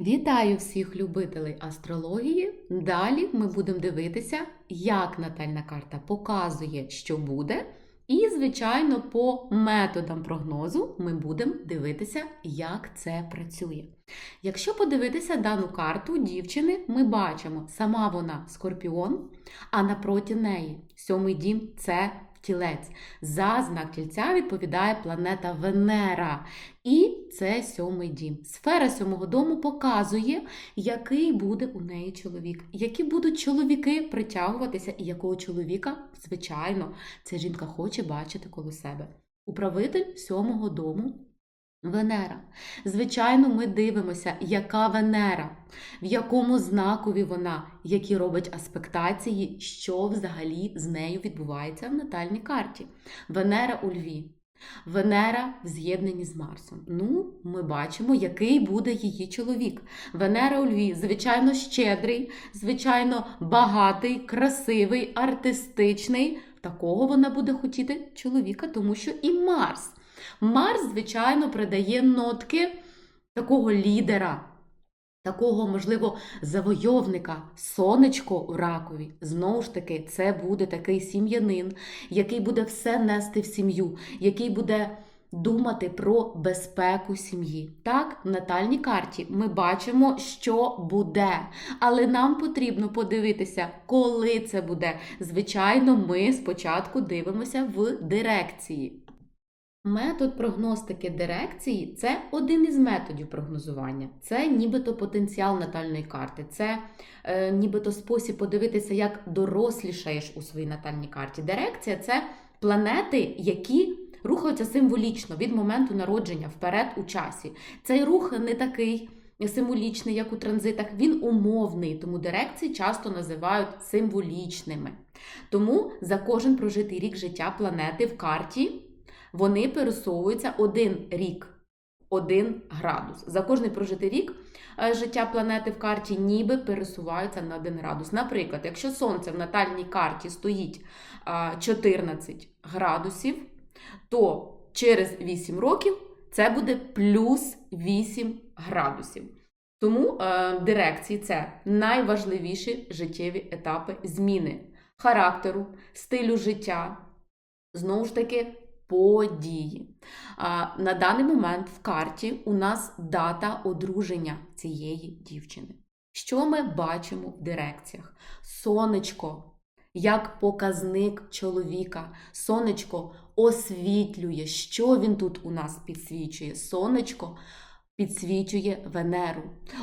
Вітаю всіх любителей астрології. Далі ми будемо дивитися, як натальна карта показує, що буде. І, звичайно, по методам прогнозу ми будемо дивитися, як це працює. Якщо подивитися дану карту дівчини, ми бачимо, сама вона скорпіон, а напроти неї сьомий дім це тілець. За знак тільця відповідає планета Венера. І це сьомий дім. Сфера сьомого дому показує, який буде у неї чоловік, які будуть чоловіки притягуватися, і якого чоловіка, звичайно, ця жінка хоче бачити коло себе. Управитель сьомого дому. Венера. Звичайно, ми дивимося, яка Венера, в якому знакові вона, які робить аспектації, що взагалі з нею відбувається в натальній карті. Венера у Льві. Венера в з'єднанні з Марсом. Ну, ми бачимо, який буде її чоловік. Венера у Льві, звичайно, щедрий, звичайно, багатий, красивий, артистичний. Такого вона буде хотіти чоловіка, тому що і Марс. Марс, звичайно, придає нотки такого лідера, такого, можливо, завойовника, сонечко у ракові. Знову ж таки, це буде такий сім'янин, який буде все нести в сім'ю, який буде думати про безпеку сім'ї. Так, в натальній карті ми бачимо, що буде. Але нам потрібно подивитися, коли це буде. Звичайно, ми спочатку дивимося в дирекції. Метод прогностики дирекції це один із методів прогнозування. Це нібито потенціал натальної карти, це е, нібито спосіб подивитися, як дорослішаєш у своїй натальній карті. Дирекція це планети, які рухаються символічно від моменту народження вперед у часі. Цей рух не такий. Символічний, як у транзитах, він умовний, тому дирекції часто називають символічними. Тому за кожен прожитий рік життя планети в карті вони пересовуються один рік, один градус. За кожний прожитий рік е, життя планети в карті ніби пересуваються на один градус. Наприклад, якщо Сонце в натальній карті стоїть е, 14 градусів, то через 8 років це буде плюс 8 градусів. Тому е, дирекції це найважливіші життєві етапи зміни характеру, стилю життя. Знову ж таки, події. На даний момент в карті у нас дата одруження цієї дівчини. Що ми бачимо в дирекціях? Сонечко, як показник чоловіка. Сонечко освітлює, що він тут у нас підсвічує. Сонечко підсвічує Венеру.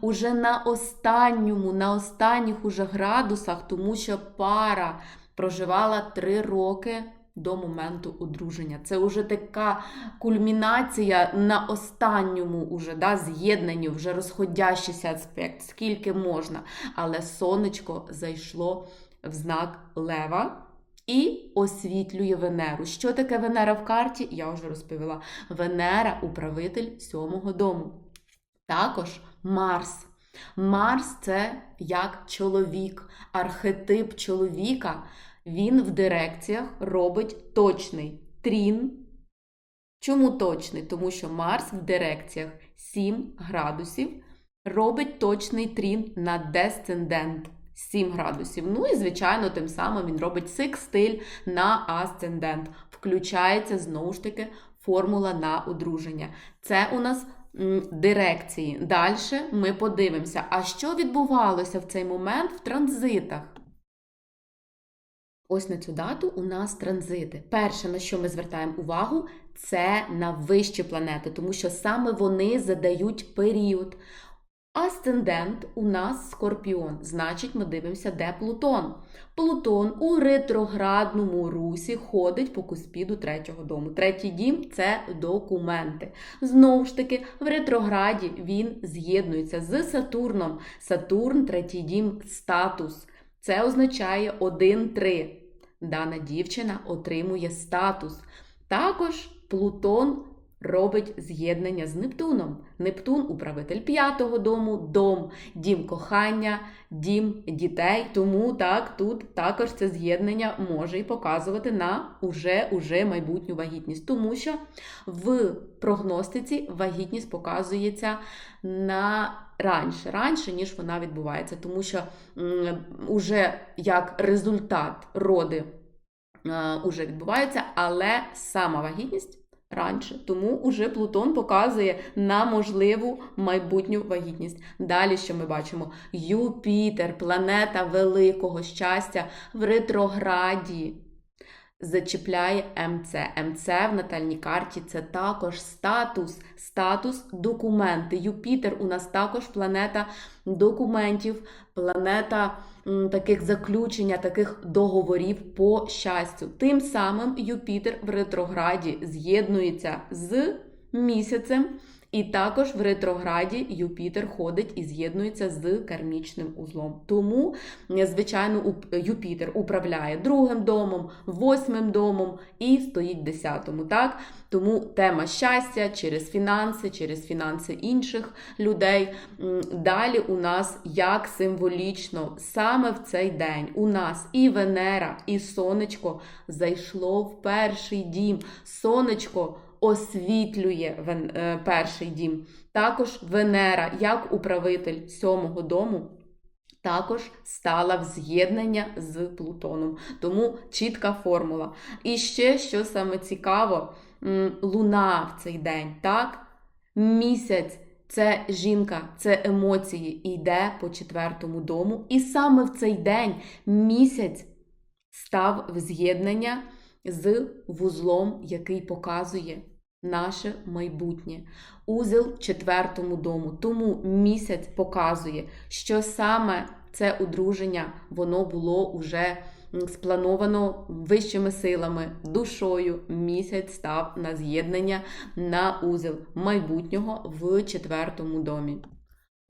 Уже на останньому, на останніх уже градусах, тому що пара проживала три роки до моменту одруження. Це вже така кульмінація на останньому уже, да, з'єднанні, вже розходящийся аспект, скільки можна. Але сонечко зайшло в знак Лева. І освітлює Венеру. Що таке Венера в карті? Я вже розповіла. Венера управитель сьомого дому. Також Марс. Марс це як чоловік, архетип чоловіка. Він в дирекціях робить точний трін. Чому точний? Тому що Марс в дирекціях 7 градусів робить точний трін на десцендент 7 градусів. Ну і, звичайно, тим самим він робить секстиль на асцендент. Включається знову ж таки формула на одруження. Це у нас дирекції. Далі ми подивимося, а що відбувалося в цей момент в транзитах. Ось на цю дату у нас транзити. Перше, на що ми звертаємо увагу, це на вищі планети, тому що саме вони задають період. Асцендент у нас скорпіон, значить, ми дивимося, де Плутон. Плутон у ретроградному русі ходить по куспіду третього дому. Третій дім це документи. Знову ж таки, в ретрограді він з'єднується з Сатурном. Сатурн, третій дім, статус. Це означає 1-3. Дана дівчина отримує статус. Також Плутон робить з'єднання з Нептуном. Нептун управитель п'ятого дому, дом, дім кохання, дім дітей. Тому так, тут також це з'єднання може і показувати на уже, уже майбутню вагітність. Тому що в прогностиці вагітність показується на раніше, раніше, ніж вона відбувається, тому що уже як результат роди е, уже відбувається, але сама вагітність раніше. Тому уже Плутон показує на можливу майбутню вагітність. Далі, що ми бачимо? Юпітер, планета великого щастя в ретрограді. Зачіпляє МЦ. МЦ в натальній карті це також статус, статус документи. Юпітер у нас також планета документів, планета м, таких заключення, таких договорів по щастю. Тим самим Юпітер в ретрограді з'єднується з місяцем. І також в ретрограді Юпітер ходить і з'єднується з кармічним узлом. Тому, е, звичайно, Юпітер управляє другим домом, восьмим домом і стоїть десятому. Так? Тому тема щастя через фінанси, через фінанси інших людей. Далі у нас як символічно, саме в цей день у нас і Венера, і Сонечко зайшло в перший дім. Сонечко освітлює е, перший дім. Також Венера, як управитель сьомого дому, також стала в з'єднання з Плутоном. Тому чітка формула. І ще, що саме цікаво, луна в цей день, так? Місяць. Це жінка, це емоції, йде по четвертому дому. І саме в цей день місяць став в з'єднання з вузлом, який показує наше майбутнє. Узел четвертому дому. Тому місяць показує, що саме це одруження воно було уже сплановано вищими силами, душою. Місяць став на з'єднання на узел майбутнього в четвертому домі.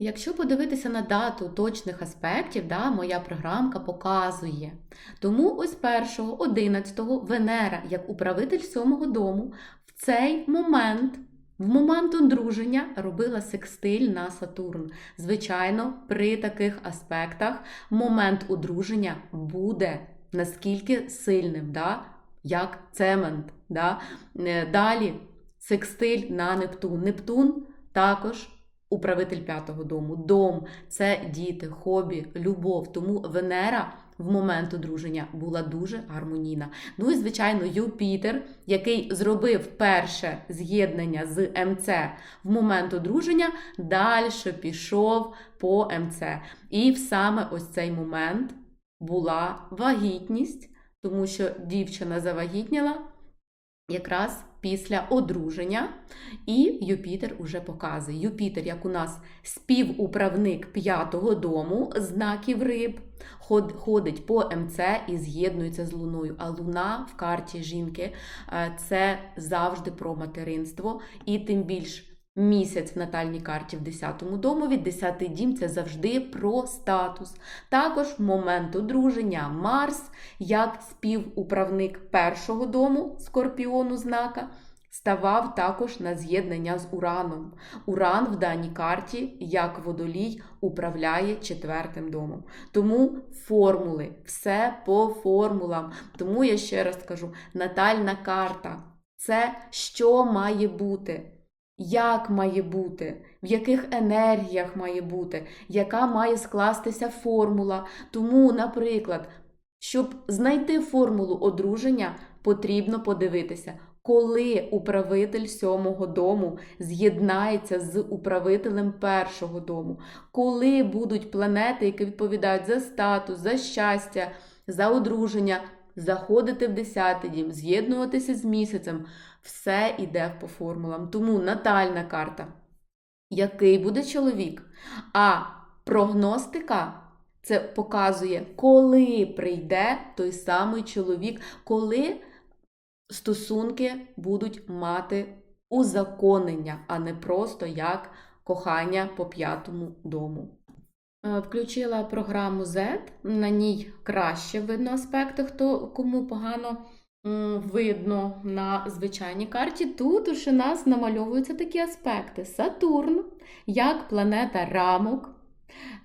Якщо подивитися на дату точних аспектів, да, моя програмка показує. Тому ось 1, 11 Венера, як управитель сьомого дому, в цей момент, в момент одруження, робила секстиль на Сатурн. Звичайно, при таких аспектах момент одруження буде наскільки сильним, да, як цемент. Да. Е, Далі секстиль на Нептун. Нептун також управитель п'ятого дому. Дом це діти, хобі, любов. Тому Венера в момент одруження була дуже гармонійна. Ну і звичайно, Юпітер, який зробив перше з'єднання з МЦ в момент одруження, далі пішов по МЦ. І в саме ось цей момент була вагітність, тому що дівчина завагітніла якраз після одруження, і Юпітер уже показує. Юпітер, як у нас співуправник п'ятого дому знаків риб, ход- ходить по МЦ і з'єднується з Луною. А Луна в карті жінки е, це завжди про материнство, і тим більш. Місяць в натальній карті в 10-му домові, 10-й дім це завжди про статус. Також момент одруження Марс, як співуправник першого дому скорпіону знака, ставав також на з'єднання з Ураном. Уран в даній карті, як водолій, управляє четвертим домом. Тому формули, все по формулам. Тому я ще раз скажу: натальна карта це що має бути. Як має бути, в яких енергіях має бути, яка має скластися формула. Тому, наприклад, щоб знайти формулу одруження, потрібно подивитися, коли управитель сьомого дому з'єднається з управителем першого дому, коли будуть планети, які відповідають за статус, за щастя, за одруження, заходити в десятий дім, з'єднуватися з місяцем. Все йде по формулам. Тому натальна карта. Який буде чоловік? А прогностика це показує, коли прийде той самий чоловік, коли стосунки будуть мати узаконення, а не просто як кохання по п'ятому дому. Е, Включила програму Z, на ній краще видно аспекти, хто кому погано видно на звичайній карті. Тут уже у нас намальовуються такі аспекти. Сатурн, як планета рамок,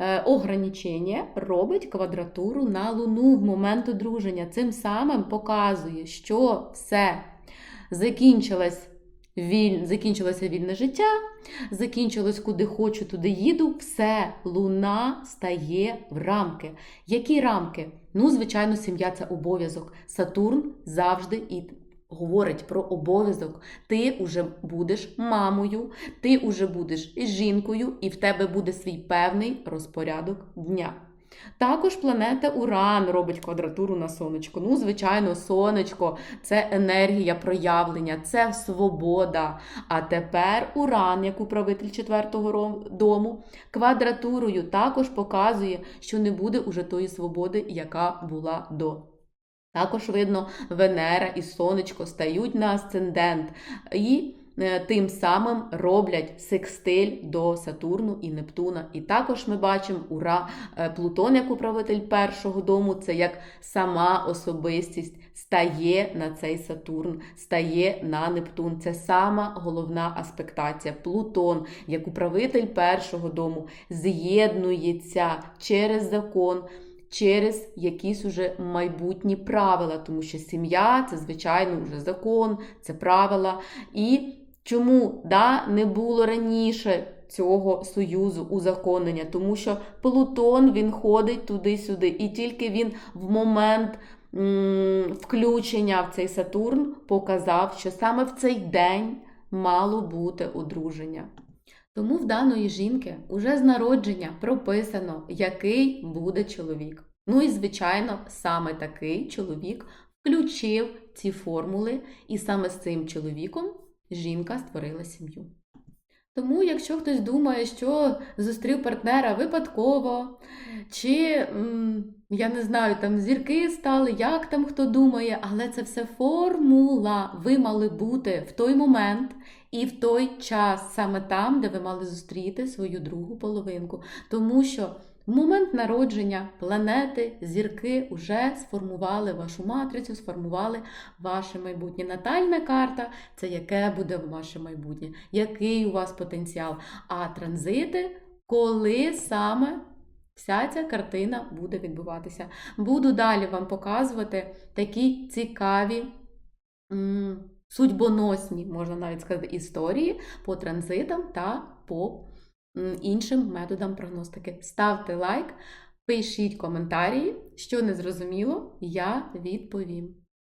е, ограничення, робить квадратуру на Луну в момент одруження. Цим самим показує, що все закінчилось. Віль... Закінчилося вільне життя, закінчилось куди хочу, туди їду. Все, луна стає в рамки. Які рамки? Ну, звичайно, сім'я це обов'язок. Сатурн завжди і говорить про обов'язок. Ти вже будеш мамою, ти вже будеш жінкою, і в тебе буде свій певний розпорядок дня. Також планета Уран робить квадратуру на сонечко. Ну, звичайно, сонечко це енергія проявлення, це свобода. А тепер Уран, як управитель четвертого дому, квадратурою також показує, що не буде уже тої свободи, яка була до. Також видно, Венера і Сонечко стають на асцендент і тим самим роблять секстиль до Сатурну і Нептуна. І також ми бачимо ура е, Плутон як управитель першого дому, це як сама особистість стає на цей Сатурн, стає на Нептун. Це сама головна аспектація. Плутон як управитель першого дому з'єднується через закон через якісь уже майбутні правила, тому що сім'я це, звичайно, вже закон, це правила. І чому да, не було раніше цього союзу узаконення? Тому що Плутон він ходить туди-сюди, і тільки він в момент. м, Включення в цей Сатурн показав, що саме в цей день мало бути одруження. Тому в даної жінки уже з народження прописано, який буде чоловік. Ну і, звичайно, саме такий чоловік включив ці формули, і саме з цим чоловіком жінка створила сім'ю. Тому, якщо хтось думає, що зустрів партнера випадково, чи я не знаю, там зірки стали, як там хто думає, але це все формула. Ви мали бути в той момент і в той час, саме там, де ви мали зустріти свою другу половинку. Тому що в момент народження планети, зірки вже сформували вашу матрицю, сформували ваше майбутнє. Натальна карта це яке буде ваше майбутнє, який у вас потенціал. А транзити, коли саме вся ця картина буде відбуватися. Буду далі вам показувати такі цікаві. Судьбоносні, можна навіть сказати, історії по транзитам та по іншим методам прогностики. Ставте лайк, пишіть коментарі, що не зрозуміло, я відповім.